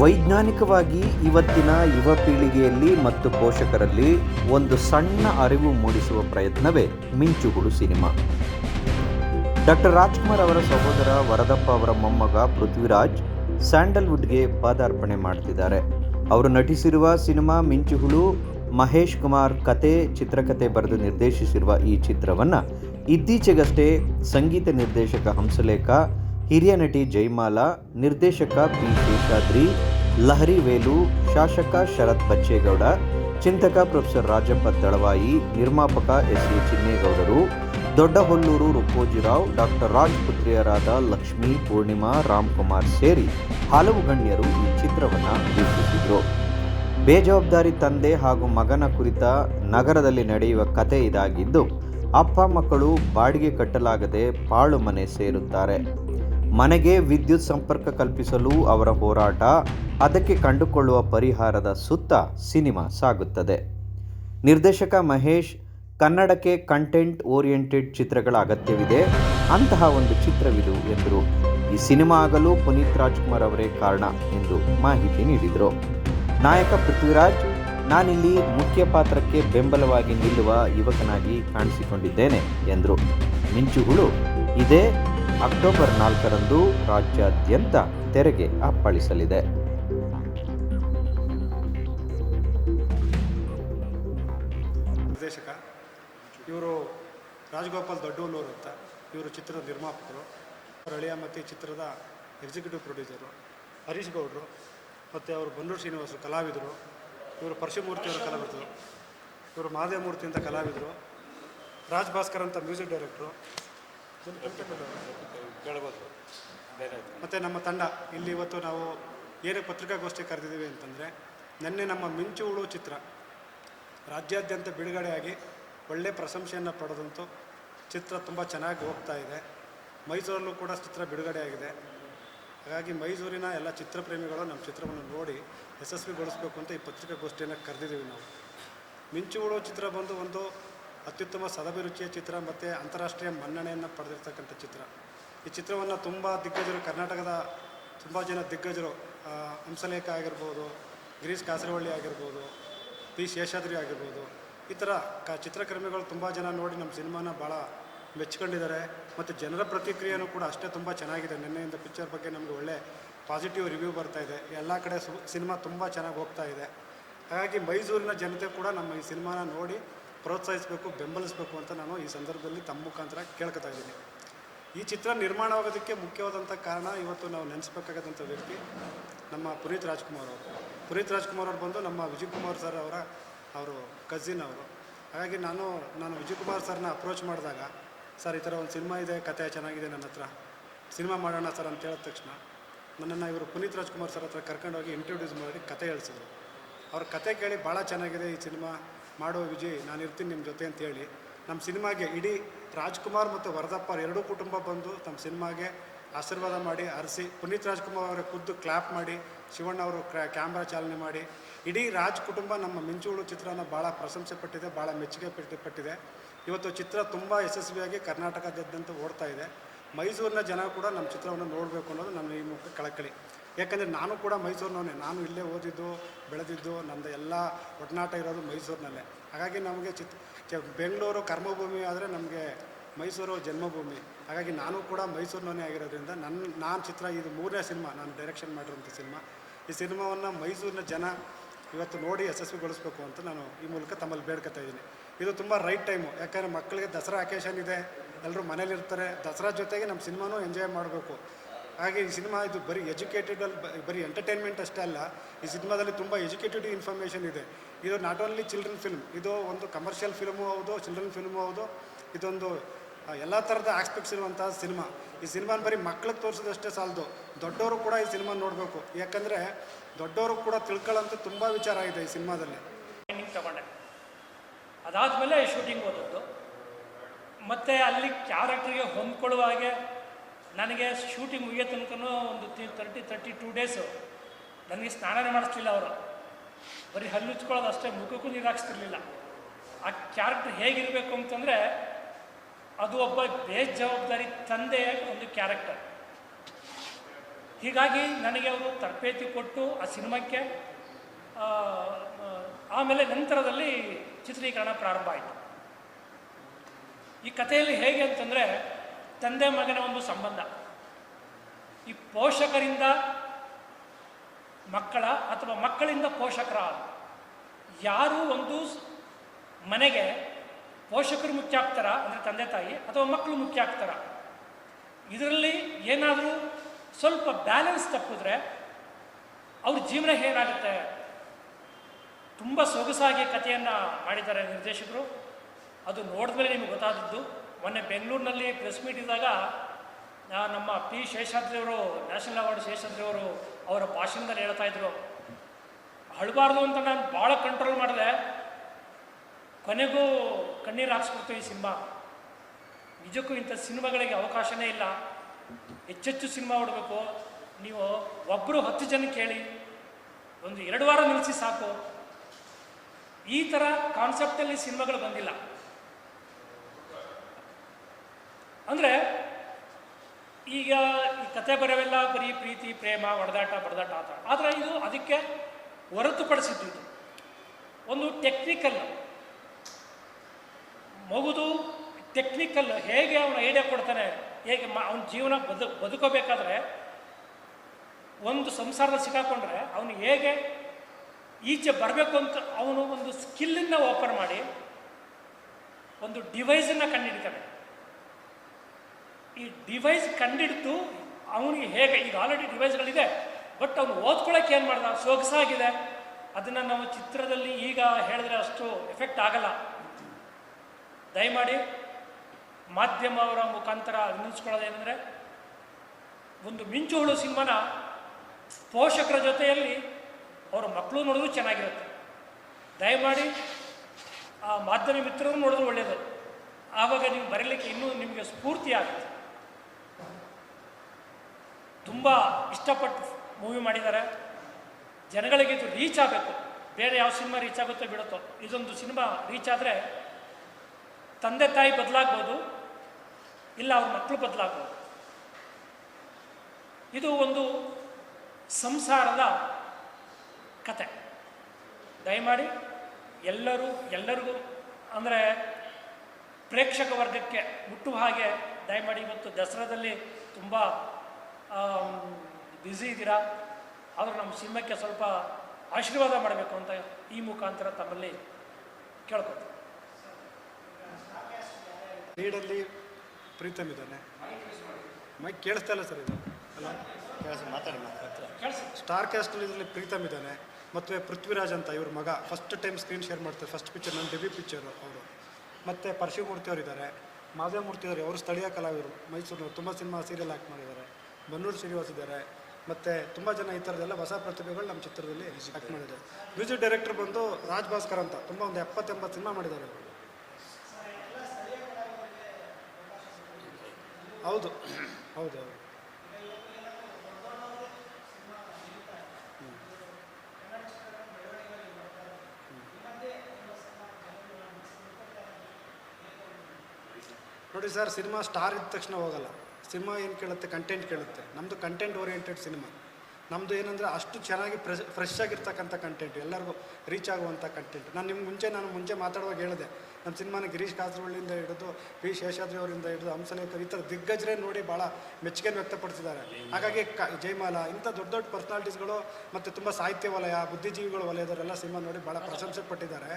ವೈಜ್ಞಾನಿಕವಾಗಿ ಇವತ್ತಿನ ಯುವ ಪೀಳಿಗೆಯಲ್ಲಿ ಮತ್ತು ಪೋಷಕರಲ್ಲಿ ಒಂದು ಸಣ್ಣ ಅರಿವು ಮೂಡಿಸುವ ಪ್ರಯತ್ನವೇ ಮಿಂಚುಗುಡು ಸಿನಿಮಾ. ಡಾಕ್ಟರ್ ರಾಜ್ಕುಮಾರ್ ಅವರ ಸಹೋದರ ವರದಪ್ಪ ಅವರ ಮೊಮ್ಮಗ ಪೃಥ್ವಿರಾಜ್ ಸ್ಯಾಂಡಲ್ವುಡ್ಗೆ ಪಾದಾರ್ಪಣೆ ಮಾಡ್ತಿದ್ದಾರೆ. ಅವರು ನಟಿಸಿರುವ ಸಿನಿಮಾ ಮಿಂಚುಹುಳು ಮಹೇಶ್ ಕುಮಾರ್ ಕತೆ, ಚಿತ್ರಕತೆ ಬರೆದು ನಿರ್ದೇಶಿಸಿರುವ ಈ ಚಿತ್ರವನ್ನು ಇತ್ತೀಚೆಗಷ್ಟೇ ಸಂಗೀತ ನಿರ್ದೇಶಕ ಹಂಸಲೇಖ, ಹಿರಿಯ ನಟಿ ಜೈಮಾಲಾ ನಿರ್ದೇಶಕ ಪಿ ಶೇಷಾದ್ರಿ ಲಹರಿ ವೇಲು ಶಾಸಕ ಶರತ್ ಬಚ್ಚೇಗೌಡ, ಚಿಂತಕ ಪ್ರೊಫೆಸರ್ ರಾಜಪ್ಪ ದಳವಾಯಿ ನಿರ್ಮಾಪಕ ಎಸ್ ಎ ಚಿನ್ನೇಗೌಡರು, ದೊಡ್ಡಹೊಲ್ಲೂರು ರುಪೋಜಿರಾವ್ ಡಾಕ್ಟರ್ ರಾಜ್ ಪುತ್ರಿಯರಾದ ಲಕ್ಷ್ಮೀ ಪೂರ್ಣಿಮಾ, ರಾಮ್ಕುಮಾರ್ ಸೇರಿ ಹಲವು ಗಣ್ಯರು ಈ ಚಿತ್ರವನ್ನು ವೀಕ್ಷಿಸಿದರು. ಬೇಜವಾಬ್ದಾರಿ ತಂದೆ ಹಾಗೂ ಮಗನ ಕುರಿತ ನಗರದಲ್ಲಿ ನಡೆಯುವ ಕತೆ ಇದಾಗಿದ್ದು, ಅಪ್ಪ ಮಕ್ಕಳು ಬಾಡಿಗೆ ಕಟ್ಟಲಾಗದೆ ಪಾಳು ಮನೆ ಸೇರುತ್ತಾರೆ. ಮನೆಗೆ ವಿದ್ಯುತ್ ಸಂಪರ್ಕ ಕಲ್ಪಿಸಲು ಅವರ ಹೋರಾಟ, ಅದಕ್ಕೆ ಕಂಡುಕೊಳ್ಳುವ ಪರಿಹಾರದ ಸುತ್ತ ಸಿನಿಮಾ ಸಾಗುತ್ತದೆ. ನಿರ್ದೇಶಕ ಮಹೇಶ್, ಕನ್ನಡಕ್ಕೆ ಕಂಟೆಂಟ್ ಓರಿಯೆಂಟೆಡ್ ಚಿತ್ರಗಳ ಅಗತ್ಯವಿದೆ. ಅಂತಹ ಒಂದು ಚಿತ್ರವಿದು ಎಂದರು. ಈ ಸಿನಿಮಾ ಆಗಲು ಪುನೀತ್ ರಾಜ್ಕುಮಾರ್ ಅವರೇ ಕಾರಣ ಎಂದು ಮಾಹಿತಿ ನೀಡಿದರು. ನಾಯಕ ಪೃಥ್ವಿರಾಜ್, ನಾನಿಲ್ಲಿ ಮುಖ್ಯ ಪಾತ್ರಕ್ಕೆ ಬೆಂಬಲವಾಗಿ ನಿಲ್ಲುವ ಯುವಕನಾಗಿ ಕಾಣಿಸಿಕೊಂಡಿದ್ದೇನೆ ಎಂದರು. ಮಿಂಚುಹುಳು, ಇದೇ ಅಕ್ಟೋಬರ್ ನಾಲ್ಕರಂದು ರಾಜ್ಯಾದ್ಯಂತ ತೆರೆಗೆ ಅಪ್ಪಳಿಸಲಿದೆ. ನಿರ್ದೇಶಕ, ಇವರು ರಾಜಗೋಪಾಲ್ ದೊಡ್ಡೂನೂರು ಅಂತ, ಇವರು ಚಿತ್ರದ ನಿರ್ಮಾಪಕರು. ಅವರ ಅಳಿಯ ಮತ್ತು ಚಿತ್ರದ ಎಕ್ಸಿಕ್ಯೂಟಿವ್ ಪ್ರೊಡ್ಯೂಸರು ಹರೀಶ್ ಗೌಡರು, ಮತ್ತು ಅವರು ಬನ್ನೂರು ಶ್ರೀನಿವಾಸರು ಕಲಾವಿದರು, ಇವರು ಪರಶುಮೂರ್ತಿಯವರ ಕಲಾವಿದರು, ಇವರು ಮಹಾದೇವಮೂರ್ತಿ ಅಂತ ಕಲಾವಿದರು, ರಾಜ್ ಭಾಸ್ಕರ್ ಅಂತ ಮ್ಯೂಸಿಕ್ ಡೈರೆಕ್ಟ್ರು ಮತ್ತು ನಮ್ಮ ತಂಡ, ಇಲ್ಲಿ ಇವತ್ತು ನಾವು ಏನೇ ಪತ್ರಿಕಾಗೋಷ್ಠಿ ಕರೆದಿದ್ದೀವಿ ಅಂತಂದರೆ, ನಿನ್ನೆ ನಮ್ಮ ಮಿಂಚು ಉಳು ಚಿತ್ರ, ರಾಜ್ಯಾದ್ಯಂತ ಬಿಡುಗಡೆಯಾಗಿ ಒಳ್ಳೆ ಪ್ರಶಂಸೆಯನ್ನು ಪಡೆದಂತು ಚಿತ್ರ ತುಂಬ ಚೆನ್ನಾಗಿ ಹೋಗ್ತಾ ಇದೆ. ಮೈಸೂರಲ್ಲೂ ಕೂಡ ಚಿತ್ರ ಬಿಡುಗಡೆಯಾಗಿದೆ. ಹಾಗಾಗಿ ಮೈಸೂರಿನ ಎಲ್ಲ ಚಿತ್ರಪ್ರೇಮಿಗಳು ನಮ್ಮ ಚಿತ್ರವನ್ನು ನೋಡಿ ಯಶಸ್ವಿಗೊಳಿಸಬೇಕು ಅಂತ ಈ ಪತ್ರಿಕಾಗೋಷ್ಠಿಯನ್ನು ಕರೆದಿದ್ದೀವಿ ನಾವು. ಮಿಂಚುಗಳು ಚಿತ್ರ ಬಂದು ಒಂದು ಅತ್ಯುತ್ತಮ ಸದಭಿರುಚಿಯ ಚಿತ್ರ ಮತ್ತು ಅಂತಾರಾಷ್ಟ್ರೀಯ ಮನ್ನಣೆಯನ್ನು ಪಡೆದಿರ್ತಕ್ಕಂಥ ಚಿತ್ರ. ಈ ಚಿತ್ರವನ್ನು ತುಂಬ ದಿಗ್ಗಜರು, ಕರ್ನಾಟಕದ ತುಂಬ ಜನ ದಿಗ್ಗಜರು ಹಂಸಲೇಖ ಆಗಿರ್ಬೋದು ಗಿರೀಶ್ ಕಾಸರವಳ್ಳಿ ಆಗಿರ್ಬೋದು, ಪಿ ಶೇಷಾದ್ರಿ ಆಗಿರ್ಬೋದು, ಈ ಥರ ಕ, ಚಿತ್ರಕರ್ಮಿಗಳು ತುಂಬ ಜನ ನೋಡಿ ನಮ್ಮ ಸಿನಿಮಾನ ಭಾಳ ಮೆಚ್ಕೊಂಡಿದ್ದಾರೆ. ಮತ್ತು ಜನರ ಪ್ರತಿಕ್ರಿಯೆನೂ ಕೂಡ ಅಷ್ಟೇ ತುಂಬ ಚೆನ್ನಾಗಿದೆ. ನಿನ್ನೆಯಿಂದ ಪಿಕ್ಚರ್ ಬಗ್ಗೆ ನಮಗೆ ಒಳ್ಳೆ ಪಾಸಿಟಿವ್ ರಿವ್ಯೂ ಬರ್ತಾ ಇದೆ. ಎಲ್ಲ ಕಡೆ ಸಿನಿಮಾ ತುಂಬ ಚೆನ್ನಾಗಿ ಹೋಗ್ತಾ ಇದೆ. ಹಾಗಾಗಿ ಮೈಸೂರಿನ ಜನತೆ ಕೂಡ ನಮ್ಮ ಈ ಸಿನಿಮಾನ ನೋಡಿ ಪ್ರೋತ್ಸಾಹಿಸಬೇಕು, ಬೆಂಬಲಿಸಬೇಕು ಅಂತ ನಾನು ಈ ಸಂದರ್ಭದಲ್ಲಿ ತಮ್ಮ ಮುಖಾಂತರ ಕೇಳ್ಕೊತಾ ಇದ್ದೀನಿ. ಈ ಚಿತ್ರ ನಿರ್ಮಾಣವಾಗೋದಕ್ಕೆ ಮುಖ್ಯವಾದಂಥ ಕಾರಣ ಇವತ್ತು ನಾವು ನೆನೆಸ್ಬೇಕಾಗದಂಥ ವ್ಯಕ್ತಿ ನಮ್ಮ ಪುನೀತ್ ರಾಜ್ಕುಮಾರ್ ಅವರು. ಪುನೀತ್ ರಾಜ್ಕುಮಾರ್ ಅವರು ಬಂದು ನಮ್ಮ ವಿಜಯ್ ಕುಮಾರ್ ಸರ್ ಅವರ, ಅವರು ಕಝಿನ್ ಅವರು. ಹಾಗಾಗಿ ನಾನು ನಾನು ವಿಜಯ್ ಕುಮಾರ್ ಸರ್ನ ಅಪ್ರೋಚ್ ಮಾಡಿದಾಗ, ಸರ್, ಈ ಥರ ಒಂದು ಸಿನಿಮಾ ಇದೆ ಕತೆ ಚೆನ್ನಾಗಿದೆ ನನ್ನ ಹತ್ರ. ಸಿನಿಮಾ ಮಾಡೋಣ ಸರ್ ಅಂತ ಹೇಳಿದ ತಕ್ಷಣ ನನ್ನನ್ನು ಇವರು ಪುನೀತ್ ರಾಜ್ಕುಮಾರ್ ಸರ್ ಹತ್ರ ಕರ್ಕೊಂಡೋಗಿ ಇಂಟ್ರೊಡ್ಯೂಸ್ ಮಾಡಿ ಕತೆ ಹೇಳಿಸಿದ್ರು. ಅವ್ರ ಕತೆ ಕೇಳಿ ಭಾಳ ಚೆನ್ನಾಗಿದೆ ಈ ಸಿನಿಮಾ. ಮಾಡೋ ವಿಜಯ್ ನಾನು ಇರ್ತೀನಿ ನಿಮ್ಮ ಜೊತೆ ಅಂತ ಹೇಳಿ. ನಮ್ಮ ಸಿನಿಮಾಗೆ ಇಡೀ ರಾಜ್ಕುಮಾರ್ ಮತ್ತು ವರದಪ್ಪ ಎರಡೂ ಕುಟುಂಬ ಬಂದು ತಮ್ಮ ಸಿನಿಮಾಗೆ ಆಶೀರ್ವಾದ ಮಾಡಿ, ಅರಸಿ. ಪುನೀತ್ ರಾಜ್ಕುಮಾರ್ ಅವರ ಖುದ್ದು ಕ್ಲಾಪ್ ಮಾಡಿ, ಶಿವಣ್ಣ ಅವರು ಕ್ಯಾಮ್ರಾ ಚಾಲನೆ ಮಾಡಿ. ಇಡೀ ರಾಜ್ ಕುಟುಂಬ ನಮ್ಮ ಮಿಂಚುಳು ಚಿತ್ರನ ಭಾಳ ಪ್ರಶಂಸೆ ಪಟ್ಟಿದೆ ಭಾಳ ಮೆಚ್ಚುಗೆ ಪಟ್ಟಿ, ಪಟ್ಟಿದೆ. ಇವತ್ತು ಚಿತ್ರ ತುಂಬ ಯಶಸ್ವಿಯಾಗಿ ಕರ್ನಾಟಕದಾದ್ಯಂತ ಓಡ್ತಾ ಇದೆ. ಮೈಸೂರಿನ ಜನ ಕೂಡ ನಮ್ಮ ಚಿತ್ರವನ್ನು ನೋಡಬೇಕು ಅನ್ನೋದು ನನ್ನ ಈ ಮುಖ ಕಳಕಳಿ. ಯಾಕಂದರೆ ನಾನು ಕೂಡ ಮೈಸೂರಿನವನೇ. ನಾನು ಇಲ್ಲೇ ಓದಿದ್ದು, ಬೆಳೆದಿದ್ದು, ನಂದು ಎಲ್ಲ ಒಡನಾಟ ಇರೋದು ಮೈಸೂರಿನಲ್ಲೇ. ಹಾಗಾಗಿ ನಮಗೆ ಚಿತ್ ಬೆಂಗಳೂರು ಕರ್ಮಭೂಮಿ ಆದರೆ ನಮಗೆ ಮೈಸೂರು ಜನ್ಮಭೂಮಿ. ಹಾಗಾಗಿ ನಾನು ಕೂಡ ಮೈಸೂರಿನವನೇ ಆಗಿರೋದ್ರಿಂದ ನನ್ನ ನಾನು ಚಿತ್ರ ಇದು ಮೂರನೇ ಸಿನಿಮಾ, ನಾನು ಡೈರೆಕ್ಷನ್ ಮಾಡಿರೋಂಥ ಸಿನಿಮಾ. ಈ ಸಿನಿಮಾವನ್ನು ಮೈಸೂರಿನ ಜನ ಇವತ್ತು ನೋಡಿ ಯಶಸ್ವಿಗೊಳಿಸ್ಬೇಕು ಅಂತ ನಾನು ಈ ಮೂಲಕ ತಮ್ಮಲ್ಲಿ ಬೇಡ್ಕೊತಾ ಇದ್ದೀನಿ. ಇದು ತುಂಬ ರೈಟ್ ಟೈಮು ಯಾಕಂದರೆ ಮಕ್ಕಳಿಗೆ ದಸರಾ ಅಕೇಶನ್ ಇದೆ. ಎಲ್ಲರೂ ಮನೇಲಿರ್ತಾರೆ. ದಸರಾ ಜೊತೆಗೆ ನಮ್ಮ ಸಿನಿಮಾನೂ ಎಂಜಾಯ್ ಮಾಡಬೇಕು. ಹಾಗೆ ಈ ಸಿನಿಮಾ ಇದು ಬರೀ ಎಜುಕೇಟೆಡ್ ಅಲ್ಲಿ ಬರೀ ಎಂಟರ್ಟೈನ್ಮೆಂಟ್ ಅಷ್ಟೇ ಅಲ್ಲ, ಈ ಸಿನಿಮಾದಲ್ಲಿ ತುಂಬ ಎಜುಕೇಟೆಡ್ ಇನ್ಫಾರ್ಮೇಷನ್ ಇದೆ. ಇದು ನಾಟ್ ಓನ್ಲಿ ಚಿಲ್ಡ್ರನ್ ಫಿಲ್ಮ್, ಇದು ಒಂದು ಕಮರ್ಷಿಯಲ್ ಫಿಲ್ಮು ಹೌದು, ಚಿಲ್ಡ್ರನ್ ಫಿಲ್ಮು ಹೌದು, ಇದೊಂದು ಎಲ್ಲ ಥರದ ಆಸ್ಪೆಕ್ಟ್ಸ್ ಇರುವಂಥ ಸಿನಿಮಾ. ಈ ಸಿನಿಮಾನ ಬರೀ ಮಕ್ಳಿಗೆ ತೋರಿಸೋದಷ್ಟೇ ಸಾಲದು ದೊಡ್ಡವರು ಕೂಡ ಈ ಸಿನಿಮಾ ನೋಡಬೇಕು. ಯಾಕಂದರೆ ದೊಡ್ಡವರು ಕೂಡ ತಿಳ್ಕೊಳ್ಳೋಂಥ ತುಂಬ ವಿಚಾರ ಇದೆ ಈ ಸಿನಿಮಾದಲ್ಲಿ. ತಗೊಂಡೆ. ಅದಾದಮೇಲೆ ಶೂಟಿಂಗ್ ಹೋದದ್ದು ಮತ್ತು ಅಲ್ಲಿ ಕ್ಯಾರೆಕ್ಟ್ರಿಗೆ ಹೊಂದ್ಕೊಳ್ಳುವ ಹಾಗೆ ನನಗೆ ಶೂಟಿಂಗ್ ಮುಗಿಯೋ ತನಕನೂ ಒಂದು ತರ್ಟಿ ತರ್ಟಿ ಟೂ ಡೇಸು ನನಗೆ ಸ್ನಾನನೇ ಮಾಡಿಸ್ಲಿಲ್ಲ ಅವರು. ಬರೀ ಹಲ್ಲು ಉಚ್ಕೊಳ್ಳೋದು ಅಷ್ಟೇ, ಮುಖಕ್ಕೂ ನೀರು ಹಾಕ್ಸ್ತಿರ್ಲಿಲ್ಲ. ಆ ಕ್ಯಾರೆಕ್ಟರ್ ಹೇಗಿರಬೇಕು ಅಂತಂದರೆ ಅದು ಒಬ್ಬ ಬೇಜವಾಬ್ದಾರಿ ತಂದೆಯ ಒಂದು ಕ್ಯಾರೆಕ್ಟರ್ ಹೀಗಾಗಿ ನನಗೆ ಅವರು ತರಬೇತಿ ಕೊಟ್ಟು ಆ ಸಿನಿಮಾಕ್ಕೆ ಆಮೇಲೆ ನಂತರದಲ್ಲಿ ಚಿತ್ರೀಕರಣ ಪ್ರಾರಂಭ ಆಯಿತು. ಈ ಕಥೆಯಲ್ಲಿ ಹೇಗೆ ಅಂತಂದರೆ ತಂದೆ ಮಗನ ಒಂದು ಸಂಬಂಧ. ಈ ಪೋಷಕರಿಂದ ಮಕ್ಕಳ ಅಥವಾ ಮಕ್ಕಳಿಂದ ಪೋಷಕರ ಯಾರು ಒಂದು ಮನೆಗೆ ಪೋಷಕರು ಮುಖ್ಯ ಆಗ್ತಾರ ಅಂದರೆ ತಂದೆ ತಾಯಿ ಅಥವಾ ಮಕ್ಕಳು ಮುಖ್ಯ ಆಗ್ತಾರ ಇದರಲ್ಲಿ ಏನಾದರೂ ಸ್ವಲ್ಪ ಬ್ಯಾಲೆನ್ಸ್ ತಪ್ಪಿದ್ರೆ ಅವ್ರ ಜೀವನ ಏನಾಗುತ್ತೆ? ತುಂಬ ಸೊಗಸಾಗಿ ಕಥೆಯನ್ನು ಮಾಡಿದ್ದಾರೆ ನಿರ್ದೇಶಕರು. ಅದು ನೋಡಿದ್ಮೇಲೆ ನಿಮಗೆ ಗೊತ್ತಾದದ್ದು. ಮೊನ್ನೆ ಬೆಂಗಳೂರಿನಲ್ಲಿ ಪ್ರೆಸ್ ಮೀಟ್ ಇದ್ದಾಗ ನಮ್ಮ ಪಿ ಶೇಷಾದ್ರಿಯವರು ನ್ಯಾಷನಲ್ ಅವಾರ್ಡ್ ಶೇಷಾದ್ರಿಯವರು ಅವರ ಭಾಷಣದಲ್ಲಿ ಹೇಳ್ತಾ ಇದ್ರು. ಅಳಬಾರ್ದು ಅಂತ ನಾನು ಭಾಳ ಕಂಟ್ರೋಲ್ ಮಾಡಿದೆ. ಕೊನೆಗೂ ಕಣ್ಣೀರು ಹಾಕ್ಸ್ಬಿಡ್ತು ಈ ಸಿನಿಮಾ. ನಿಜಕ್ಕೂ ಇಂಥ ಸಿನಿಮಾಗಳಿಗೆ ಅವಕಾಶನೇ ಇಲ್ಲ. ಹೆಚ್ಚೆಚ್ಚು ಸಿನಿಮಾ ಹೊಡಬೇಕು. ನೀವು ಒಬ್ಬರು ಹತ್ತು ಜನ ಕೇಳಿ, ಒಂದು ಎರಡು ವಾರ ನಿಲ್ಲಿಸಿ ಸಾಕು. ಈ ಥರ ಕಾನ್ಸೆಪ್ಟಲ್ಲಿ ಸಿನಿಮಾಗಳು ಬಂದಿಲ್ಲ. ಅಂದರೆ ಈಗ ಈ ಕತೆ ಬರವೆಲ್ಲ ಬರೀ ಪ್ರೀತಿ, ಪ್ರೇಮ ಹೊಡೆದಾಟ ಬಡದಾಟ ಆತ ಆದರೆ ಇದು ಅದಕ್ಕೆ ಹೊರತುಪಡಿಸಿದ್ದು ಒಂದು ಟೆಕ್ನಿಕಲ್ ಮಗುದು ಟೆಕ್ನಿಕಲ್ ಹೇಗೆ ಅವನ ಐಡಿಯಾ ಕೊಡ್ತಾನೆ, ಹೇಗೆ ಅವನ ಜೀವನ ಬದು ಬದುಕೋಬೇಕಾದ್ರೆ ಒಂದು ಸಂಸಾರದ ಸಿಕ್ಕಾಕೊಂಡ್ರೆ ಅವನು ಹೇಗೆ ಈಚೆ ಬರಬೇಕು ಅಂತ ಅವನು ಒಂದು ಸ್ಕಿಲ್ಲನ್ನು ಓಪನ್ ಮಾಡಿ ಒಂದು ಡಿವೈಸನ್ನು ಕಂಡುಹಿಡಿತಾನೆ ಈ ಡಿವೈಸ್ ಕಂಡಿಡ್ತು ಅವನಿಗೆ ಹೇಗೆ, ಈಗ ಆಲ್ರೆಡಿ ಡಿವೈಸ್ಗಳಿದೆ ಬಟ್ ಅವನು ಓದ್ಕೊಳ್ಳೋಕೆ ಏನು ಮಾಡ್ದ? ಸೊಗಸಾಗಿದೆ. ಅದನ್ನು ನಾವು ಚಿತ್ರದಲ್ಲಿ ಈಗ ಹೇಳಿದ್ರೆ ಅಷ್ಟು ಎಫೆಕ್ಟ್ ಆಗಲ್ಲ. ದಯಮಾಡಿ ಮಾಧ್ಯಮ ಅವರ ಮುಖಾಂತರ ನಿಲ್ಲಿಸ್ಕೊಳ್ಳೋದೇನೆಂದರೆ ಒಂದು ಮಿಂಚು ಹುಳು ಸಿನಿಮಾನ ಪೋಷಕರ ಜೊತೆಯಲ್ಲಿ ಅವರ ಮಕ್ಕಳು ನೋಡೋದು ಚೆನ್ನಾಗಿರುತ್ತೆ. ದಯಮಾಡಿ ಆ ಮಾಧ್ಯಮ ಮಿತ್ರರು ನೋಡಿದ್ರು ಒಳ್ಳೆಯದು ಆವಾಗ ನೀವು ಬರೀಲಿಕ್ಕೆ ಇನ್ನೂ ನಿಮಗೆ ಸ್ಫೂರ್ತಿ ಆಗುತ್ತೆ. ತುಂಬ ಇಷ್ಟಪಟ್ಟು ಮೂವಿ ಮಾಡಿದ್ದಾರೆ. ಜನಗಳಿಗೆ ಇದು ರೀಚ್ ಆಗಬೇಕು. ಬೇರೆ ಯಾವ ಸಿನಿಮಾ ರೀಚ್ ಆಗುತ್ತೋ ಬಿಡುತ್ತೋ, ಇದೊಂದು ಸಿನಿಮಾ ರೀಚ್ ಆದರೆ ತಂದೆ ತಾಯಿ ಬದಲಾಗ್ಬೋದು, ಇಲ್ಲ ಅವ್ರ ಮಕ್ಕಳು ಬದಲಾಗ್ಬೋದು. ಇದು ಒಂದು ಸಂಸಾರದ ಕತೆ. ದಯಮಾಡಿ ಎಲ್ಲರೂ, ಎಲ್ಲರಿಗೂ, ಅಂದರೆ ಪ್ರೇಕ್ಷಕ ವರ್ಗಕ್ಕೆ ಮುಟ್ಟುವ ಹಾಗೆ ದಯಮಾಡಿ ಇವತ್ತು ದಸರಾದಲ್ಲಿ ತುಂಬ ಬ್ಯುಸಿ ಇದ್ದೀರಾ? ಆದರೂ ನಮ್ಮ ಸಿನಿಮಾಕ್ಕೆ ಸ್ವಲ್ಪ ಆಶೀರ್ವಾದ ಮಾಡಬೇಕು ಅಂತ ಈ ಮುಖಾಂತರ ತಮ್ಮಲ್ಲಿ ಕೇಳ್ಕೊತೀನಿ ಲೀಡಲ್ಲಿ ಪ್ರೀತಮ್ ಇದ್ದಾನೆ. ಮೈಕ್ ಕೇಳಿಸ್ತಾ ಇಲ್ಲ ಸರ್ ಇದು. ಅಲ್ಲ? ಮಾತಾಡಿ ಮಾತಾಡಿ. ಕೇಳಿಸಿ. ಸ್ಟಾರ್ ಕ್ಯಾಸ್ಟಲ್ಲಿ ಇದರಲ್ಲಿ ಪ್ರೀತಮ್ ಇದ್ದಾನೆ. ಮತ್ತು ಪೃಥ್ವಿರಾಜ್ ಅಂತ ಇವ್ರ ಮಗ. ಫಸ್ಟ್ ಟೈಮ್ ಸ್ಕ್ರೀನ್ ಶೇರ್ ಮಾಡ್ತಾರೆ ಫಸ್ಟ್ ಪಿಕ್ಚರ್ ನನ್ನ ಡೆಬ್ಯೂ ಪಿಕ್ಚರು ಅವರು. ಮತ್ತು ಪರಶುಮೂರ್ತಿ ಅವರು ಇದ್ದಾರೆ ಮಾಧವಮೂರ್ತಿ ಅವರು ಅವರು ಸ್ಥಳೀಯ ಕಲಾವಿದರು. ಮೈಸೂರಿನವರು. ತುಂಬ ಸಿನಿಮಾ ಸೀರಿಯಲ್ ಆ್ಯಕ್ಟ್ ಮಾಡಿದ್ದಾರೆ. ಬನ್ನೂರು ಶ್ರೀನಿವಾಸ್ ಇದ್ದಾರೆ. ಮತ್ತು ತುಂಬ ಜನ ಈ ಥರದ್ದೆಲ್ಲ ಹೊಸ ಪ್ರತಿಭೆಗಳು ನಮ್ಮ ಚಿತ್ರದಲ್ಲಿ ಆ್ಯಕ್ಟ್ ಮಾಡಿದ್ದಾರೆ. ಮ್ಯೂಸಿಕ್ ಡೈರೆಕ್ಟರ್ ಬಂದು ರಾಜ್ ಭಾಸ್ಕರ್ ಅಂತ, ತುಂಬ ಒಂದು ಎಪ್ಪತ್ತೆಂಬತ್ತು ಸಿನಿಮಾ ಮಾಡಿದ್ದಾರೆ ಹೌದು ಹೌದು ಹೌದು. ನೋಡಿ ಸರ್, ಸಿನಿಮಾ ಸ್ಟಾರ್ ಇದ್ದ ತಕ್ಷಣ ಹೋಗಲ್ಲ. ಸಿನಿಮಾ ಏನು ಕೇಳುತ್ತೆ? ಕಂಟೆಂಟ್ ಕೇಳುತ್ತೆ. ನಮ್ಮದು ಕಂಟೆಂಟ್ ಓರಿಯೆಂಟೆಡ್ ಸಿನಿಮಾ. ನಮ್ಮದು ಏನಂದರೆ ಅಷ್ಟು ಚೆನ್ನಾಗಿ ಫ್ರೆಶ್ ಫ್ರೆಶ್ ಆಗಿರ್ತಕ್ಕಂಥ ಕಂಟೆಂಟ್ ಎಲ್ಲರಿಗೂ ರೀಚ್ ಆಗುವಂಥ ಕಂಟೆಂಟ್ ನಾನು ನಿಮ್ಗೆ ಮುಂಚೆ, ನಾನು ಮುಂಚೆ ಮಾತಾಡುವಾಗ ಹೇಳಿದೆ. ನಮ್ಮ ಸಿನಿಮಾನ ಗಿರೀಶ್ ಕಾಸರವಳ್ಳಿಯಿಂದ ಹಿಡಿದು ಪಿ ಶೇಷಾದ್ರಿ ಅವರಿಂದ ಹಿಡಿದು ಹಂಸಲೇಖರ್ ಈ ಥರ ದಿಗ್ಗಜರೇ ನೋಡಿ ಭಾಳ ಮೆಚ್ಚುಗೆಯನ್ನು ವ್ಯಕ್ತಪಡಿಸಿದ್ದಾರೆ. ಹಾಗಾಗಿ ಕ, ಜಯಮಾಲ, ಇಂಥ ದೊಡ್ಡ ದೊಡ್ಡ ಪರ್ಸ್ನಾಲಿಟೀಸ್ಗಳು ಮತ್ತು ತುಂಬ ಸಾಹಿತ್ಯ ವಲಯ, ಬುದ್ಧಿಜೀವಿಗಳ ವಲಯದವರೆಲ್ಲ ಸಿನಿಮಾ ನೋಡಿ ಭಾಳ ಪ್ರಶಂಸೆ ಪಟ್ಟಿದ್ದಾರೆ.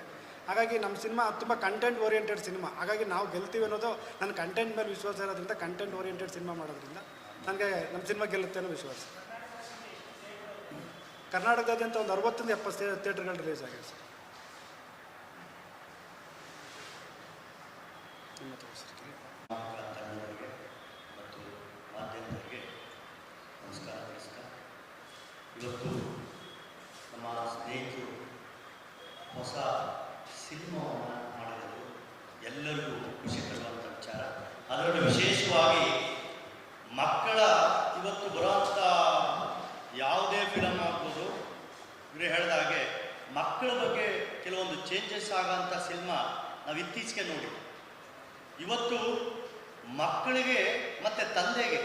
ಹಾಗಾಗಿ ನಮ್ಮ ಸಿನಿಮಾ ತುಂಬ ಕಂಟೆಂಟ್ ಓರಿಯೆಂಟೆಡ್ ಸಿನಿಮಾ. ಹಾಗಾಗಿ ನಾವು ಗೆಲ್ತೀವಿ ಅನ್ನೋದು ನನ್ನ ಕಂಟೆಂಟ್ ಮೇಲೆ ವಿಶ್ವಾಸ ಇರೋದ್ರಿಂದ ಕಂಟೆಂಟ್ ಓರಿಯೆಂಟೆಡ್ ಸಿನಿಮಾ ಮಾಡೋದ್ರಿಂದ ನನಗೆ ನಮ್ಮ ಸಿನಿಮಾ ಗೆಲ್ಲುತ್ತೆ ಅನ್ನೋ ವಿಶ್ವಾಸ. ಕರ್ನಾಟಕದಾದ್ಯಂತ ಒಂದು ಅರವತ್ತೊಂದು ಎಪ್ಪತ್ತು ಥಿಯೇಟರ್ಗಳು ರಿಲೀಸ್ ಆಗಿದೆ ಸರ್ ನಿಮ್ಮ ಹತ್ರ ಸರ್ ತಂಡದವರಿಗೆ ಮತ್ತು ಮಾಧ್ಯಮದವರಿಗೆ ನಮಸ್ಕಾರ ನಮಸ್ಕಾರ ಇವತ್ತು ನಮ್ಮ ಸ್ನೇಹಿತರು ಹೊಸ ಸಿನಿಮಾವನ್ನು ಮಾಡಿದ್ದಾರೆ ಎಲ್ಲರಿಗೂ ಖುಷಿ ತರುವಂಥ ವಿಚಾರ ಅದರಲ್ಲೂ ವಿಶೇಷವಾಗಿ ಮಕ್ಕಳ ಇವತ್ತು ಬರುವಂಥ ಯಾವುದೇ ಫಿಲಮ್ ಆಗ್ಬೋದು. ಇವರು ಹೇಳಿದ ಹಾಗೆ ಮಕ್ಕಳ ಬಗ್ಗೆ ಕೆಲವೊಂದು ಚೇಂಜಸ್ ಆಗೋಂಥ ಸಿನಿಮಾ ನಾವು ಇತ್ತೀಚೆಗೆ ನೋಡಿ ಇವತ್ತು ಮಕ್ಕಳಿಗೆ ಮತ್ತು ತಂದೆಗೆ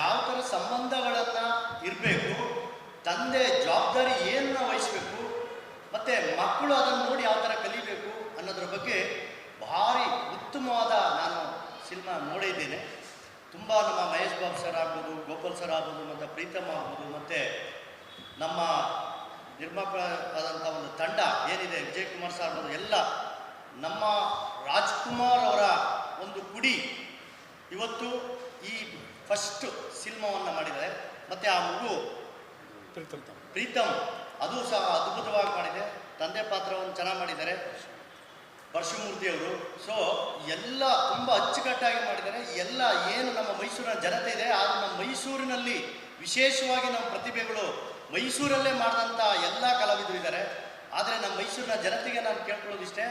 ಯಾವ ಥರ ಸಂಬಂಧಗಳನ್ನು ಇರಬೇಕು, ತಂದೆ ಜವಾಬ್ದಾರಿ ಏನನ್ನ ವಹಿಸಬೇಕು, ಮತ್ತು ಮಕ್ಕಳು ಅದನ್ನು ನೋಡಿ ಯಾವ ಥರ ಕಲಿಬೇಕು ಅನ್ನೋದ್ರ ಬಗ್ಗೆ ಭಾರಿ ಉತ್ತಮವಾದ ನಾನು ಸಿನಿಮಾ ನೋಡಿದ್ದೇನೆ. ತುಂಬ ನಮ್ಮ ಮಹೇಶ್ ಬಾಬು ಸರ್ ಆಗ್ಬೋದು ಗೋಪಾಲ್ ಸರ್ ಆಗ್ಬೋದು ಮತ್ತು ಪ್ರೀತಮ್ ಆಗ್ಬೋದು ಮತ್ತು ನಮ್ಮ ನಿರ್ಮಾಪಕ ಆದಂಥ ಒಂದು ತಂಡ ಏನಿದೆ ವಿಜಯ್ ಕುಮಾರ್ ಸರ್ ಆಗ್ಬೋದು ಎಲ್ಲ ನಮ್ಮ ರಾಜ್ಕುಮಾರ್ ಅವರ ಒಂದು ಕುಡಿ ಇವತ್ತು ಈ ಫಸ್ಟ್ ಸಿನಿಮಾವನ್ನು ಮಾಡಿದ್ದಾರೆ. ಮತ್ತು ಆ ಮಗು ಪ್ರೀತಮ್. ಅದು ಸಹ ಅದ್ಭುತವಾಗಿ ಮಾಡಿದೆ. ತಂದೆ ಪಾತ್ರವನ್ನು ಚೆನ್ನಾಗಿ ಮಾಡಿದ್ದಾರೆ. ಪರಶುಮೂರ್ತಿ ಅವರು. ಸೊ ಎಲ್ಲ ತುಂಬ ಅಚ್ಚುಕಟ್ಟಾಗಿ ಮಾಡಿದ್ದಾರೆ. ಎಲ್ಲ ಏನು ನಮ್ಮ ಮೈಸೂರಿನ ಜನತೆ ಇದೆ, ಆದರೆ ನಮ್ಮ ಮೈಸೂರಿನಲ್ಲಿ ವಿಶೇಷವಾಗಿ ನಮ್ಮ ಪ್ರತಿಭೆಗಳು ಮೈಸೂರಲ್ಲೇ ಮಾಡಿದಂಥ ಎಲ್ಲ ಕಲಾವಿದರು ಇದ್ದಾರೆ. ಆದರೆ ನಮ್ಮ ಮೈಸೂರಿನ ಜನತೆಗೆ ನಾನು ಕೇಳ್ಕೊಳ್ಳೋದಿಷ್ಟೇ,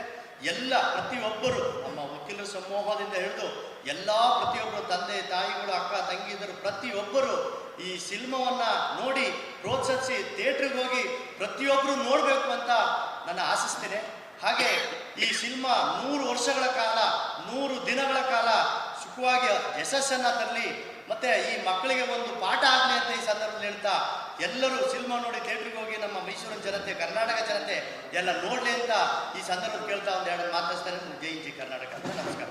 ಎಲ್ಲ ಪ್ರತಿಯೊಬ್ಬರು ನಮ್ಮ ವಕೀಲರ ಸಮೂಹದಿಂದ ಹಿಡಿದು ಎಲ್ಲ ಪ್ರತಿಯೊಬ್ಬರು ತಂದೆ, ತಾಯಿಗಳು, ಅಕ್ಕ ತಂಗಿದರು ಪ್ರತಿಯೊಬ್ಬರು ಈ ಸಿನಿಮಾವನ್ನು ನೋಡಿ ಪ್ರೋತ್ಸಾಹಿಸಿ ಥಿಯೇಟ್ರಿಗೆ ಹೋಗಿ ಪ್ರತಿಯೊಬ್ಬರು ನೋಡಬೇಕು ಅಂತ ನಾನು ಆಶಿಸ್ತೇನೆ ಹಾಗೆ ಈ ಸಿನಿಮಾ ನೂರು ವರ್ಷಗಳ ಕಾಲ ನೂರು ದಿನಗಳ ಕಾಲ ಸುಖವಾಗಿ ಯಶಸ್ಸನ್ನು ತರಲಿ, ಮತ್ತೆ ಈ ಮಕ್ಕಳಿಗೆ ಒಂದು ಪಾಠ ಆಗಲಿ ಅಂತ ಈ ಸಂದರ್ಭದಲ್ಲಿ ಹೇಳ್ತಾ ಎಲ್ಲರೂ ಸಿನಿಮಾ ನೋಡಿ ಥಿಯೇಟ್ರಿಗೆ ಹೋಗಿ ನಮ್ಮ ಮೈಸೂರಿನ ಜನತೆ, ಕರ್ನಾಟಕ ಜನತೆ ಎಲ್ಲ ನೋಡಲಿ ಅಂತ ಈ ಸಂದರ್ಭದಲ್ಲಿ ಕೇಳ್ತಾ ಒಂದು ಎರಡು ಮಾತಾಡ್ತಾರೆ ಜೈ ಜಿ ಕರ್ನಾಟಕ ನಮಸ್ಕಾರ.